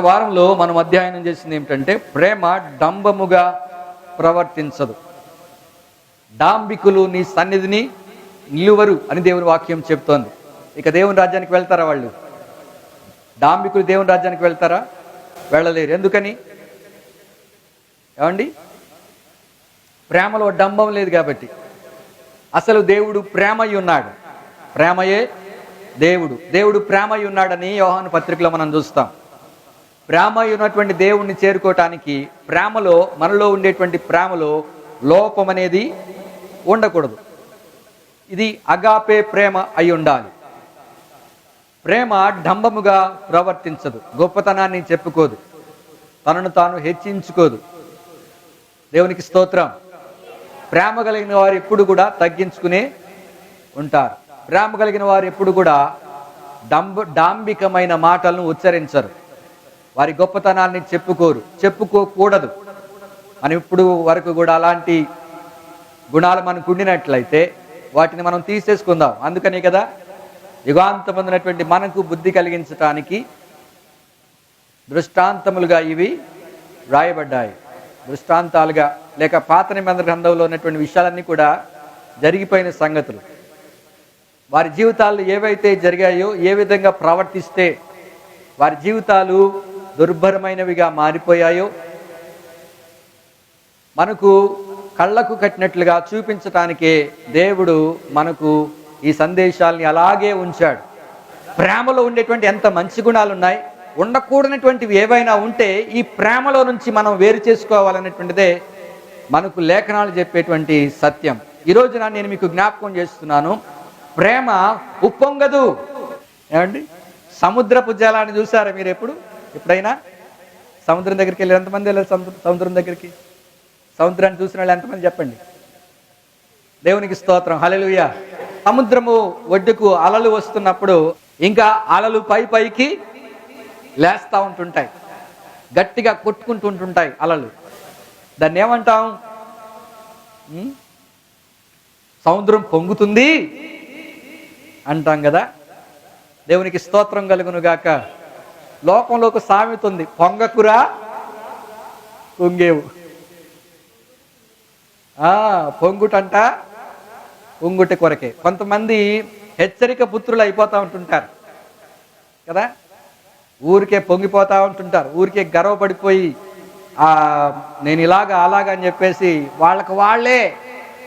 వారంలో మనం అధ్యయనం చేసింది ఏమిటంటే ప్రేమ డంబముగా ప్రవర్తించదు. డాంబికులు నీ సన్నిధిని నిలువరు అని దేవుని వాక్యం చెప్తోంది. ఇక దేవుని రాజ్యానికి వెళ్తారా వాళ్ళు? డాంబికులు దేవుని రాజ్యానికి వెళ్తారా? వెళ్ళలేరు. ఎందుకని? ఏమండి? ప్రేమలో డంబం లేదు కాబట్టి. అసలు దేవుడు ప్రేమయ్య ఉన్నాడు. ప్రేమయే దేవుడు. దేవుడు ప్రేమయ్య ఉన్నాడని యోహాను పత్రికలో మనం చూస్తాం. ప్రేమ ఉన్నటువంటి దేవుణ్ణి చేరుకోవటానికి ప్రేమలో మనలో ఉండేటువంటి ప్రేమలో లోపం అనేది ఉండకూడదు. ఇది అగాపే ప్రేమ అయి ఉండాలి. ప్రేమ డంబముగా ప్రవర్తించదు. గొప్పతనాన్ని చెప్పుకోదు. తనను తాను హెచ్చించుకోదు. దేవునికి స్తోత్రం. ప్రేమ కలిగిన వారు ఎప్పుడు కూడా తగ్గించుకునే ఉంటారు. ప్రేమ కలిగిన వారు ఎప్పుడు కూడా డంబ డాంబికమైన మాటలను ఉచ్చరించరు. వారి గొప్పతనాన్ని చెప్పుకోరు చెప్పుకోకూడదు. మనం ఇప్పుడు వరకు కూడా అలాంటి గుణాలు మనకు ఉండినట్లయితే వాటిని మనం తీసేసుకుందాం. అందుకనే కదా యుగాంతమందినటువంటి మనకు బుద్ధి కలిగించటానికి దృష్టాంతములుగా ఇవి రాయబడ్డాయి దృష్టాంతాలుగా లేక పాత నిబంధన గ్రంథంలో ఉన్నటువంటి విషయాలన్నీ కూడా జరిగిపోయిన సంగతులు. వారి జీవితాలు ఏవైతే జరిగాయో ఏ విధంగా ప్రవర్తిస్తే వారి జీవితాలు దుర్భరమైనవిగా మారిపోయాయో మనకు కళ్ళకు కట్టినట్లుగా చూపించటానికే దేవుడు మనకు ఈ సందేశాల్ని అలాగే ఉంచాడు. ప్రేమలో ఉండేటువంటి ఎంత మంచి గుణాలు ఉన్నాయి ఉండకూడనటువంటివి ఏవైనా ఉంటే ఈ ప్రేమలో నుంచి మనం వేరు చేసుకోవాలనేటువంటిదే మనకు లేఖనాలు చెప్పేటువంటి సత్యం. ఈ రోజున నేను మీకు జ్ఞాపకం చేస్తున్నాను ప్రేమ ఉప్పొంగదు. ఏమండి? సముద్రపు జలాన్ని చూసారా మీరు ఎప్పుడు? ఎప్పుడైనా? సముద్రం దగ్గరికి వెళ్ళి ఎంతమంది వెళ్ళారు సముద్రం దగ్గరికి? సముద్రాన్ని చూసిన వాళ్ళు ఎంతమంది చెప్పండి? దేవునికి స్తోత్రం. హల్లెలూయా. సముద్రము ఒడ్డుకు అలలు వస్తున్నప్పుడు ఇంకా అలలు పై పైకి లేస్తా ఉంటుంటాయి. గట్టిగా కొట్టుకుంటుంటుంటాయి అలలు. దాన్ని ఏమంటాం? సముద్రం పొంగుతుంది అంటాం కదా? దేవునికి స్తోత్రం కలుగును గాక. లోకంలో ఒక సామెత ఉంది పొంగకురా పొంగేవు. పొంగుటంట పొంగుట కొరకే. కొంతమంది హెచ్చరిక పుత్రులు అయిపోతూ ఉంటుంటారు. కదా? ఊరికే పొంగిపోతూ ఉంటుంటారు. ఊరికే గర్వపడిపోయి నేను ఇలాగా అలాగా అని చెప్పేసి వాళ్ళకి వాళ్ళే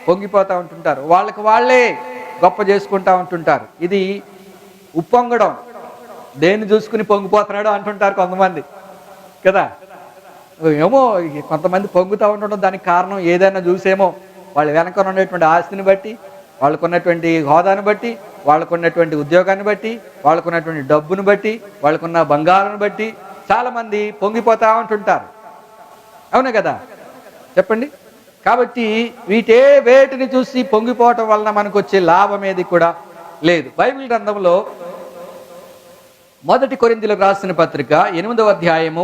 పొంగిపోతూ ఉంటుంటారు. వాళ్ళకి వాళ్ళే గొప్ప చేసుకుంటూ ఉంటుంటారు. ఇది ఉప్పొంగడం. దేన్ని చూసుకుని పొంగిపోతున్నాడు అంటుంటారు కొంతమంది. కదా? ఏమో కొంతమంది పొంగుతూ ఉండడం దానికి కారణం ఏదైనా చూసేమో. వాళ్ళు వెనక ఉన్నటువంటి ఆస్తిని బట్టి వాళ్ళకున్నటువంటి హోదాను బట్టి వాళ్ళకున్నటువంటి ఉద్యోగాన్ని బట్టి వాళ్ళకున్నటువంటి డబ్బును బట్టి వాళ్ళకున్న బంగారాన్ని బట్టి చాలామంది పొంగిపోతూ ఉంటుంటారు. అవునా కదా? చెప్పండి. కాబట్టి వీటే వేటిని చూసి పొంగిపోవటం వలన మనకు వచ్చే లాభం ఏది కూడా లేదు. బైబిల్ గ్రంథంలో మొదటి కొరిందులకు రాసిన పత్రిక ఎనిమిదవ అధ్యాయము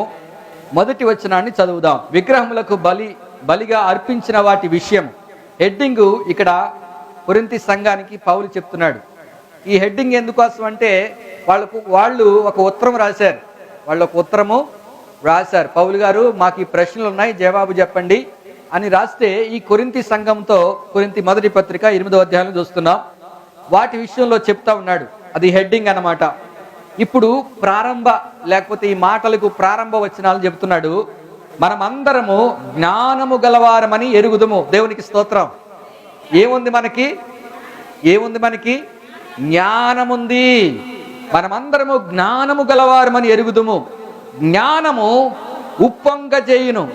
మొదటి వచనాన్ని చదువుదాం. విగ్రహములకు బలి బలిగా అర్పించిన వాటి విషయం. హెడ్డింగ్ ఇక్కడ కొరింతి సంఘానికి పౌలు చెప్తున్నాడు. ఈ హెడ్డింగ్ ఎందుకోసం అంటే వాళ్ళకు వాళ్ళు ఒక ఉత్తరం రాశారు. వాళ్ళు ఒక ఉత్తరము రాశారు. పౌలు గారు మాకు ఈ ప్రశ్నలు ఉన్నాయి జవాబు చెప్పండి అని రాస్తే ఈ కొరింతి సంఘంతో కొరింతి మొదటి పత్రిక ఎనిమిదో అధ్యాయంలో చూస్తున్నాం. వాటి విషయంలో చెప్తా ఉన్నాడు. అది హెడ్డింగ్ అన్నమాట. ఇప్పుడు ప్రారంభ లేకపోతే ఈ మాటలకు ప్రారంభ వచనాలు చెప్తున్నాడు మనమందరము జ్ఞానము గలవారమని ఎరుగుదము. దేవునికి స్తోత్రం. ఏముంది మనకి? ఏముంది మనకి? జ్ఞానముంది. మనమందరము జ్ఞానము గలవారమని ఎరుగుదుము. జ్ఞానము ఉప్పొంగ చేయును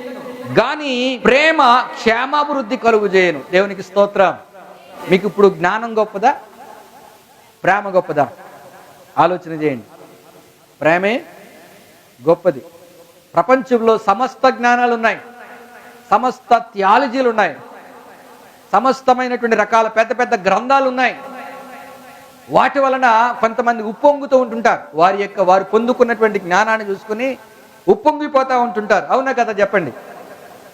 గాని ప్రేమ క్షేమాభివృద్ధి కలుగు చేయను దేవునికి స్తోత్రం. మీకు ఇప్పుడు జ్ఞానం గొప్పదా? ప్రేమ గొప్పదా? ఆలోచన చేయండి. ప్రేమే గొప్పది. ప్రపంచంలో సమస్త జ్ఞానాలు ఉన్నాయి సమస్త థియాలజీలు ఉన్నాయి సమస్తమైనటువంటి రకాల పెద్ద పెద్ద గ్రంథాలు ఉన్నాయి వాటి వలన కొంతమంది ఉప్పొంగుతూ ఉంటుంటారు. వారి యొక్క వారు పొందుకున్నటువంటి జ్ఞానాన్ని చూసుకుని ఉప్పొంగిపోతూ ఉంటుంటారు. అవునా కదా చెప్పండి.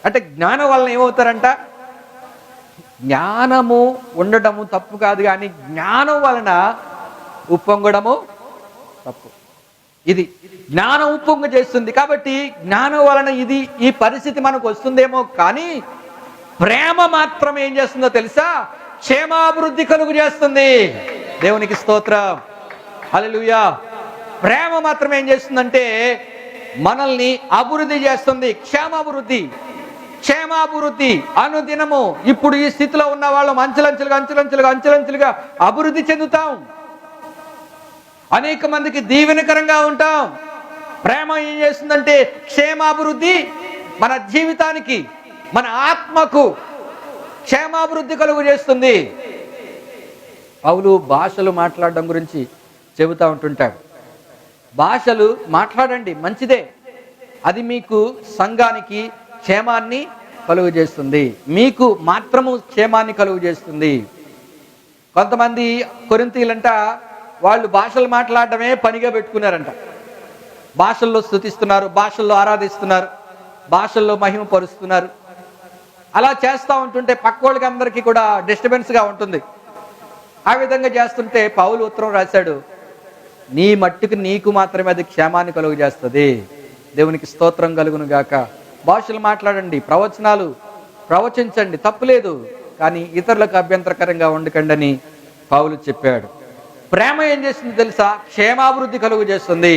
అంటే జ్ఞానం వలన ఏమవుతారంట? జ్ఞానము ఉండడము తప్పు కాదు కానీ జ్ఞానం వలన ఉప్పొంగడము తప్పు. ఇది జ్ఞానం ఉప్పొంగ చేస్తుంది కాబట్టి జ్ఞానం వలన ఇది ఈ పరిస్థితి మనకు వస్తుందేమో కానీ ప్రేమ మాత్రం ఏం చేస్తుందో తెలుసా? క్షేమాభివృద్ధి కలుగు చేస్తుంది. దేవునికి స్తోత్రం. అలలుయా ప్రేమ మాత్రం ఏం చేస్తుందంటే మనల్ని అభివృద్ధి చేస్తుంది. క్షేమాభివృద్ధి. క్షేమాభివృద్ధి. అనుదినము. ఇప్పుడు ఈ స్థితిలో ఉన్న వాళ్ళం అంచెలంచెలుగా అంచెలంచెలుగా అంచెలంచెలుగా అభివృద్ధి చెందుతాం. అనేక మందికి దీవెనకరంగా ఉంటాం. ప్రేమ ఏం చేస్తుందంటే క్షేమాభివృద్ధి మన జీవితానికి మన ఆత్మకు క్షేమాభివృద్ధి కలుగు చేస్తుంది. పౌలు భాషలు మాట్లాడడం గురించి చెబుతూ ఉంటుంటాడు. భాషలు మాట్లాడండి మంచిదే. అది మీకు సంఘానికి క్షేమాన్ని కలుగు చేస్తుంది. మీకు మాత్రము క్షేమాన్ని కలుగు చేస్తుంది. కొంతమంది కొరింతీలంట వాళ్ళు భాషలు మాట్లాడటమే పనిగా పెట్టుకున్నారంట. భాషల్లో స్థుతిస్తున్నారు భాషల్లో ఆరాధిస్తున్నారు భాషల్లో మహిమ పరుస్తున్నారు. అలా చేస్తూ ఉంటుంటే పక్కోళ్ళకి అందరికీ కూడా డిస్టర్బెన్స్గా ఉంటుంది. ఆ విధంగా చేస్తుంటే పౌలు ఉత్తరం రాశాడు నీ మట్టుకు నీకు మాత్రమే అది క్షేమాన్ని కలుగు చేస్తుంది దేవునికి స్తోత్రం కలుగును గాక. భాషలు మాట్లాడండి ప్రవచనాలు ప్రవచించండి తప్పులేదు కానీ ఇతరులకు అభ్యంతరకరంగా ఉండకండి అని పౌలు చెప్పాడు. ప్రేమ ఏం చేస్తుంది తెలుసా? క్షేమాభివృద్ధి కలుగు చేస్తుంది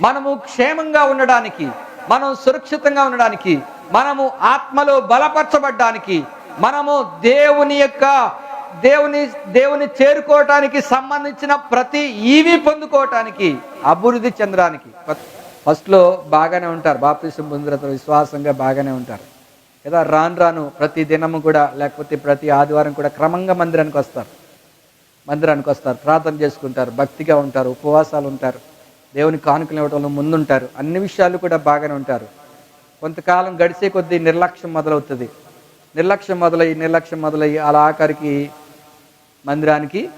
మనము క్షేమంగా ఉండడానికి మనం సురక్షితంగా ఉండడానికి మనము ఆత్మలో బలపరచబడ్డానికి మనము దేవుని యొక్క దేవుని దేవుని చేరుకోవటానికి సంబంధించిన ప్రతి ఈవి పొందుకోవటానికి అభివృద్ధి చెందడానికి. ఫస్ట్లో బాగానే ఉంటారు. బాప్తిష్టం పొందిన విశ్వాసంగా బాగానే ఉంటారు. కదా రాను రాను ప్రతి దినము కూడా లేకపోతే ప్రతి ఆదివారం కూడా క్రమంగా మందిరానికి వస్తారు. మందిరానికి వస్తారు. ప్రార్థన చేసుకుంటారు. భక్తిగా ఉంటారు. ఉపవాసాలు ఉంటారు. దేవుని కానుకలు ఇవ్వడంలో ముందుంటారు. అన్ని విషయాలు కూడా బాగానే ఉంటారు. కొంతకాలం గడిచే కొద్దీ నిర్లక్ష్యం మొదలవుతుంది. నిర్లక్ష్యం మొదలయ్యి నిర్లక్ష్యం మొదలయ్యి అలా ఆఖరికి మందిరానికి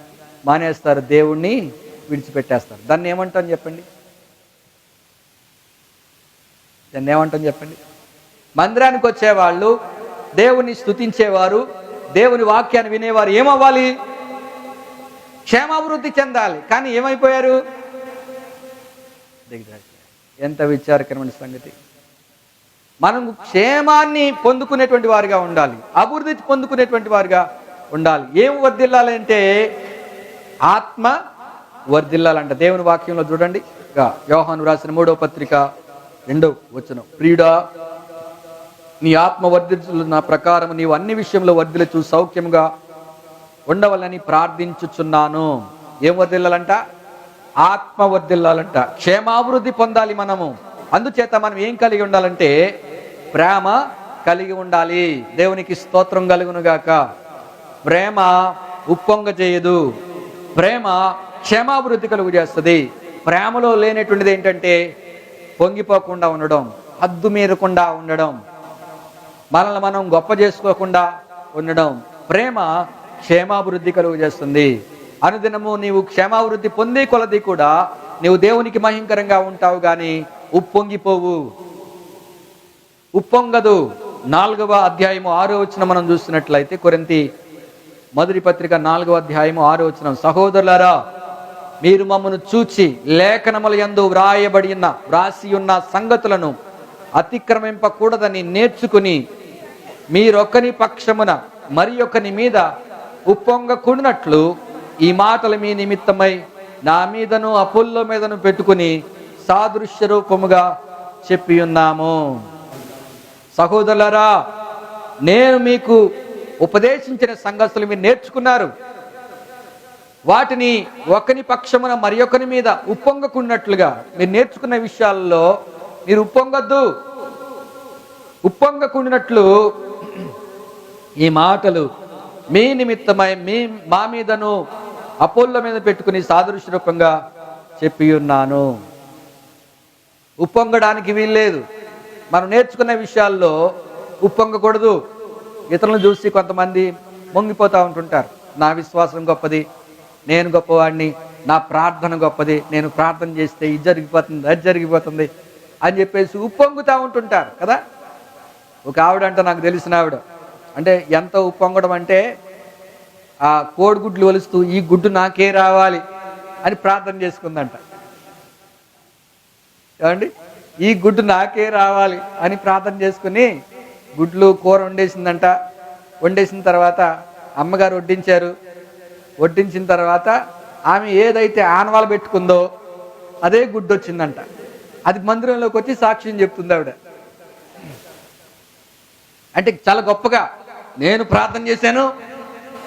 మానేస్తారు. దేవుణ్ణి విడిచిపెట్టేస్తారు. దాన్ని ఏమంటాం చెప్పండి? దాన్ని ఏమంటాం చెప్పండి? మందిరానికి వచ్చేవాళ్ళు దేవుని స్తుతించేవారు దేవుని వాక్యాన్ని వినేవారు ఏమవ్వాలి? క్షేమాభివృద్ధి చెందాలి. కానీ ఏమైపోయారు? ఎంత విచారకరమైన సంగతి. మనం క్షేమాన్ని పొందుకునేటువంటి వారిగా ఉండాలి. అభివృద్ధి పొందుకునేటువంటి వారిగా ఉండాలి. ఏం వర్ధిల్లాలంటే ఆత్మ వర్ధిల్లాలంట. దేవుని వాక్యంలో చూడండి. వ్యవహాను యోహాను రాసిన మూడో పత్రిక రెండో వచనం. ప్రియుడా నీ ఆత్మ వర్ధిల్లు నా ప్రకారం నీవు అన్ని విషయంలో వర్ధిల్చు సౌఖ్యంగా ఉండవాలని ప్రార్థించుచున్నాను. ఏం వర్ధిల్లాలంట ఆత్మ వర్ధిల్లాలంట క్షేమాభివృద్ధి పొందాలి మనము. అందుచేత మనం ఏం కలిగి ఉండాలంటే ప్రేమ కలిగి ఉండాలి. దేవునికి స్తోత్రం కలుగునుగాక. ప్రేమ ఉప్పొంగ చేయదు. ప్రేమ క్షేమాభివృద్ధి కలుగు చేస్తుంది ప్రేమలో లేనటువంటిది ఏంటంటే పొంగిపోకుండా ఉండడం హద్దు మీరకుండా ఉండడం మనల్ని మనం గొప్ప చేసుకోకుండా ఉండడం. ప్రేమ క్షేమాభివృద్ధి కలుగు చేస్తుంది అనుదినము నీవు క్షేమాభివృద్ధి పొందే కొలది కూడా నీవు దేవునికి మహింకరంగా ఉంటావు కానీ ఉప్పొంగిపోవు. ఉప్పొంగదు. నాలుగవ అధ్యాయము ఆరో వచ్చిన మనం చూస్తున్నట్లయితే కొరింతి మొదటి పత్రిక నాలుగవ అధ్యాయము ఆరో వచ్చిన సహోదరులారా మీరు మమ్మను చూచి లేఖనముల యందు వ్రాయబడి ఉన్న వ్రాసి ఉన్న సంగతులను అతిక్రమింపకూడదని నేర్చుకుని మీరొకని పక్షమున మరి ఒకని మీద ఉప్పొంగకుండినట్లు ఈ మాటలు మీ నిమిత్తమై నా మీదను అపుల్లో మీదను పెట్టుకుని సాదృశ్య రూపముగా చెప్పి ఉన్నాము సహోదరులారా నేను మీకు ఉపదేశించిన సంగతులు మీరు నేర్చుకున్నారు. వాటిని ఒకని పక్షమున మరి ఒకని మీద ఉప్పొంగకున్నట్లుగా మీరు నేర్చుకున్న విషయాల్లో మీరు ఉప్పొంగద్దు. ఉప్పొంగకుండినట్లు ఈ మాటలు మీ నిమిత్తమై మీ మా మీదను అపోల్ల మీద పెట్టుకుని సాదృశ్య రూపంగా చెప్పి ఉన్నాను. ఉప్పొంగడానికి వీల్లేదు. మనం నేర్చుకున్న విషయాల్లో ఉప్పొంగకూడదు. ఇతరులను చూసి కొంతమంది మొంగిపోతూ ఉంటుంటారు. నా విశ్వాసం గొప్పది. నేను గొప్పవాడిని. నా ప్రార్థన గొప్పది. నేను ప్రార్థన చేస్తే ఇది జరిగిపోతుంది అది జరిగిపోతుంది అని చెప్పేసి ఉప్పొంగుతూ ఉంటుంటారు కదా. ఒక ఆవిడ అంటే నాకు తెలిసిన ఆవిడ. అంటే ఎంత ఉప్పొంగడం అంటే ఆ కోడిగుడ్లు వలుస్తూ ఈ గుడ్డు నాకే రావాలి అని ప్రార్థన చేసుకుందంట. ఏమండి? ఈ గుడ్డు నాకే రావాలి అని ప్రార్థన చేసుకుని గుడ్లు కూర వండేసిందంట. వండేసిన తర్వాత అమ్మగారు వడ్డించారు. వడ్డించిన తర్వాత ఆమె ఏదైతే ఆనవాలు పెట్టుకుందో అదే గుడ్డు వచ్చిందంట. అది మందిరంలోకి వచ్చి సాక్ష్యం చెప్తుంది ఆవిడ. అంటే చాలా గొప్పగా నేను ప్రార్థన చేశాను.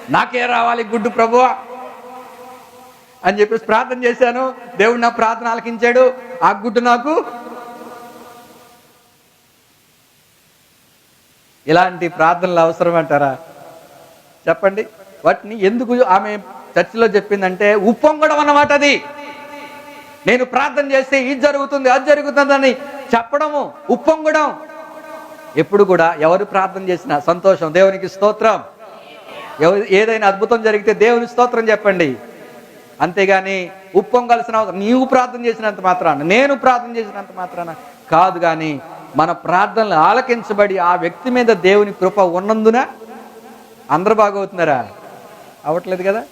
నాకే రావాలి గుడ్డు ప్రభువా. అని చెప్పేసి ప్రార్థన చేశాను. దేవుడు నా ప్రార్థన ఆలకించాడు. ఆ గుడ్డు నాకు ఇలాంటి ప్రార్థనలు అవసరం అంటారా? చెప్పండి. వాటిని ఎందుకు ఆమె చర్చిలో చెప్పిందంటే ఉప్పొంగడం అన్నమాట అది. నేను ప్రార్థన చేస్తే ఇది జరుగుతుంది అది జరుగుతుందని చెప్పడము ఉప్పొంగడం. ఎప్పుడు కూడా ఎవరు ప్రార్థన చేసినా సంతోషం. దేవునికి స్తోత్రం. ఎవరు ఏదైనా అద్భుతం జరిగితే దేవుని స్తోత్రం చెప్పండి. అంతేగాని ఉప్పొంగాల్సిన అవసరం నీవు ప్రార్థన చేసినంత మాత్రాన నేను ప్రార్థన చేసినంత మాత్రాన కాదు కానీ మన ప్రార్థనలు ఆలకించబడి ఆ వ్యక్తి మీద దేవుని కృప ఉన్నందున అందరు బాగవుతున్నారా? అవట్లేదు కదా?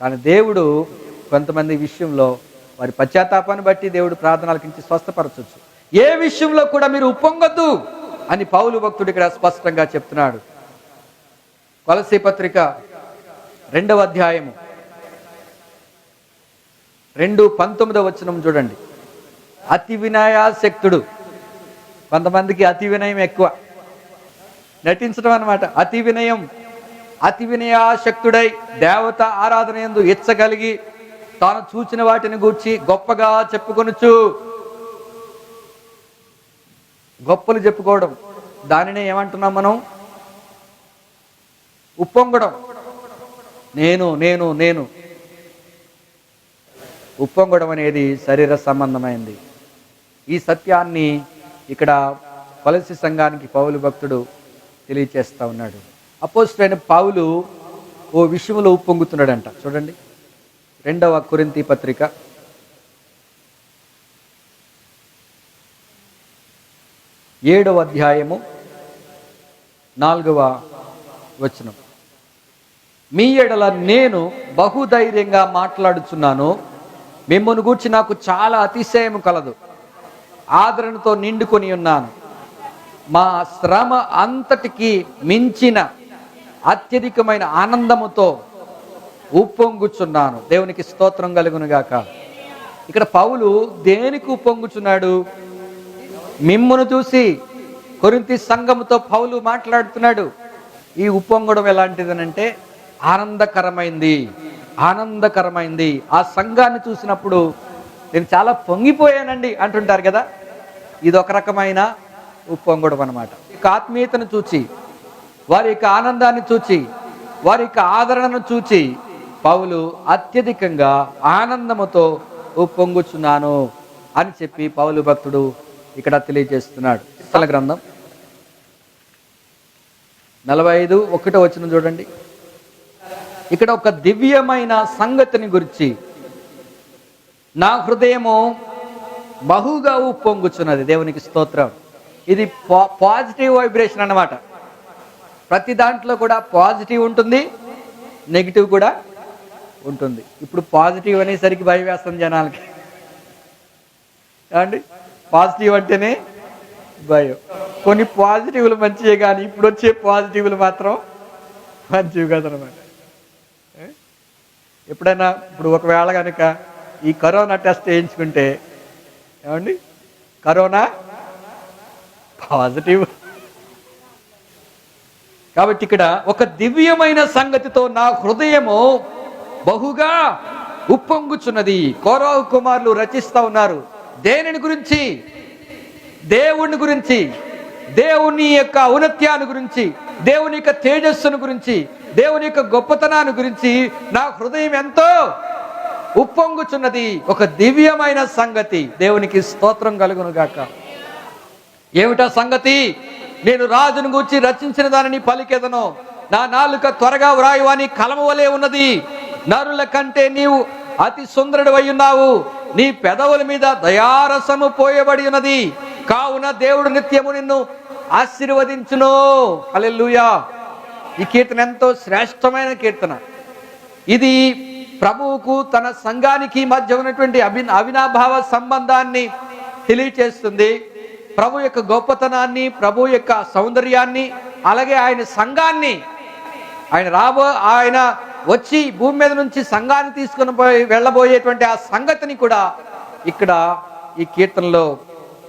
కానీ దేవుడు కొంతమంది విషయంలో వారి పశ్చాత్తాపాన్ని బట్టి దేవుడు ప్రార్థన ఆలకించి స్వస్థపరచవచ్చు ఏ విషయంలో కూడా మీరు ఉప్పొంగద్దు అని పౌలు భక్తుడు ఇక్కడ స్పష్టంగా చెప్తున్నాడు. కొలసి పత్రిక రెండవ అధ్యాయము. రెండు పంతొమ్మిదవ వచనం చూడండి. అతి వినయాశక్తుడు. కొంతమందికి అతి వినయం ఎక్కువ. నటించడం అనమాట అతి వినయం అతి వినయాశక్తుడై దేవత ఆరాధన ఎందు ఇచ్చగలిగి తాను చూచిన వాటిని గూర్చి గొప్పగా చెప్పుకొనుచు. గొప్పలు చెప్పుకోవడం. దానినే ఏమంటున్నాం మనం? ఉప్పొంగడం. నేను నేను నేను. ఉప్పొంగడం అనేది శరీర సంబంధమైంది. ఈ సత్యాన్ని ఇక్కడ కొలసి సంఘానికి పౌలు భక్తుడు తెలియచేస్తూ ఉన్నాడు. అపోజిట్ పావులు ఓ విషయంలో ఉప్పొంగుతున్నాడంట. చూడండి. రెండవ కురింతి పత్రిక. ఏడవ అధ్యాయము నాలుగవ వచనం. మీ ఎడల నేను బహుధైర్యంగా మాట్లాడుచున్నాను. మిమ్మల్ని గూర్చి నాకు చాలా అతిశయం కలదు. ఆదరణతో నిండుకొని ఉన్నాను. మా శ్రమ అంతటికి మించిన అత్యధికమైన ఆనందముతో ఉప్పొంగుచున్నాను. దేవునికి స్తోత్రం కలుగునుగాక. ఇక్కడ పౌలు దేనికి ఉప్పొంగుచున్నాడు? మిమ్మును చూసి కొరింతి సంఘముతో పౌలు మాట్లాడుతున్నాడు. ఈ ఉప్పొంగడం ఎలాంటిదనంటే ఆనందకరమైంది ఆనందకరమైంది. ఆ సంఘాన్ని చూసినప్పుడు నేను చాలా పొంగిపోయానండి అంటుంటారు కదా. ఇది ఒక రకమైన ఉప్పొంగడం అనమాట ఇక ఆత్మీయతను చూచి వారి యొక్క ఆనందాన్ని చూచి వారి యొక్క ఆదరణను చూచి పౌలు అత్యధికంగా ఆనందముతో ఉప్పొంగుచున్నాను అని చెప్పి పౌలు భక్తుడు ఇక్కడ తెలియజేస్తున్నాడు. స్థల గ్రంథం నలభై ఐదు ఒకటో వచ్చిన చూడండి. ఇక్కడ ఒక దివ్యమైన సంగతిని గురించి నా హృదయము బహుగా ఉప్పొంగుచున్నది. దేవునికి స్తోత్రం. ఇది పా- పాజిటివ్ వైబ్రేషన్ అన్నమాట. ప్రతి దాంట్లో కూడా పాజిటివ్ ఉంటుంది నెగిటివ్ కూడా ఉంటుంది. ఇప్పుడు పాజిటివ్ అనేసరికి భయం వేస్తుంది జనాలకి. ఏమండి? పాజిటివ్ అంటేనే భయం. కొన్ని పాజిటివ్లు మంచివే కానీ ఇప్పుడు వచ్చే పాజిటివ్లు మాత్రం మంచివి కాదనమాట ఎప్పుడైనా ఇప్పుడు ఒకవేళ కనుక ఈ కరోనా టెస్ట్ చేయించుకుంటే ఏమండి? Corona positive. కాబట్టి ఇక్కడ ఒక దివ్యమైన సంగతితో నా హృదయము బహుగా ఉప్పొంగుచున్నది. కౌరవ కుమారులు రచిస్తూ ఉన్నారు. దేనిని గురించి? దేవుని గురించి. దేవుని యొక్క ఔన్నత్యాన్ని గురించి. దేవుని యొక్క తేజస్సును గురించి. దేవుని యొక్క గొప్పతనాన్ని గురించి నా హృదయం ఎంతో ఉప్పొంగుచున్నది. ఒక దివ్యమైన సంగతి. దేవునికి స్తోత్రం కలుగును గాక ఏమిటా సంగతి? నేను రాజును గూర్చి రచించిన దానిని పలికెదను. నా నాలుక త్వరగా వ్రాయువాని కలమ వలె ఉన్నది. నరుల కంటే నీవు అతి సుందరుడు ఉన్నావు. నీ పెదవుల మీద దయారసము పోయబడి ఉన్నది. కావున దేవుడు నిత్యము నిన్ను ఆశీర్వదించును. హల్లెలూయా. ఈ కీర్తన ఎంతో శ్రేష్టమైన కీర్తన. ఇది ప్రభువుకు తన సంఘానికి మధ్య ఉన్నటువంటి అభి అవినాభావ సంబంధాన్ని తెలియచేస్తుంది. ప్రభు యొక్క గొప్పతనాన్ని ప్రభు యొక్క సౌందర్యాన్ని అలాగే ఆయన సంఘాన్ని ఆయన రాబో ఆయన వచ్చి భూమి మీద నుంచి సంఘాన్ని తీసుకుని పోయి వెళ్ళబోయేటువంటి ఆ సంగతిని కూడా ఇక్కడ ఈ కీర్తనలో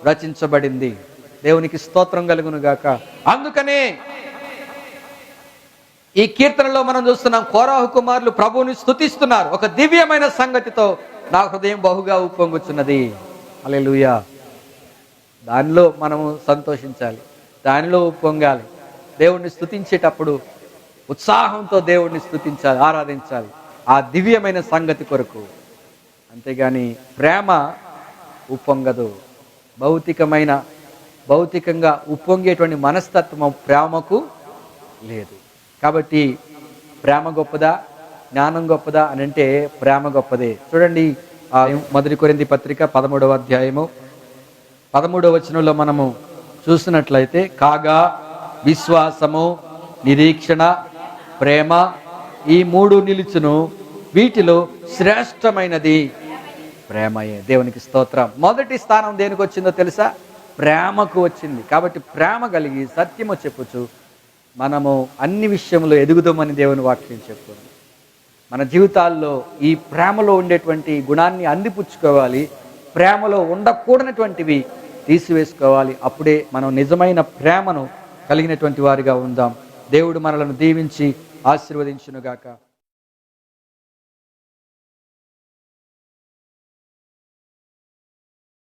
రచించబడింది. దేవునికి స్తోత్రం కలుగును గాక అందుకనే ఈ కీర్తనలో మనం చూస్తున్నాం కోరాహు కుమారులు ప్రభువుని స్తుతిస్తున్నారు. ఒక దివ్యమైన సంగతితో నా హృదయం బహుగా ఉప్పొంగుచున్నది. అలెలుయా దానిలో మనము సంతోషించాలి దానిలో ఉప్పొంగాలి. దేవుణ్ణి స్థుతించేటప్పుడు ఉత్సాహంతో దేవుణ్ణి స్థుతించాలి ఆరాధించాలి. ఆ దివ్యమైన సంగతి కొరకు. అంతేగాని ప్రేమ ఉప్పొంగదు. భౌతికమైన భౌతికంగా ఉప్పొంగేటువంటి మనస్తత్వం ప్రేమకు లేదు. కాబట్టి ప్రేమ గొప్పదా జ్ఞానం గొప్పదా అని అంటే ప్రేమ గొప్పదే. చూడండి ఆ మొదటి కొరింది పత్రిక పదమూడవ అధ్యాయము. పదమూడవ వచనంలో మనము చూసినట్లయితే కాగా విశ్వాసము నిరీక్షణ ప్రేమ ఈ మూడు నిలుచును. వీటిలో శ్రేష్టమైనది ప్రేమయే. దేవునికి స్తోత్రం. మొదటి స్థానం దేనికి వచ్చిందో తెలుసా? ప్రేమకు వచ్చింది. కాబట్టి ప్రేమ కలిగి సత్యము చెప్పుచు మనము అన్ని విషయంలో ఎదుగుదామని దేవుని వాక్యం చెప్తుంది. మన జీవితాల్లో ఈ ప్రేమలో ఉండేటువంటి గుణాన్ని అందిపుచ్చుకోవాలి. ప్రేమలో ఉండకూడనటువంటివి తీసివేసుకోవాలి. అప్పుడే మనం నిజమైన ప్రేమను కలిగినటువంటి వారిగా ఉందాం. దేవుడు మనలను దీవించి ఆశీర్వదించునుగాక.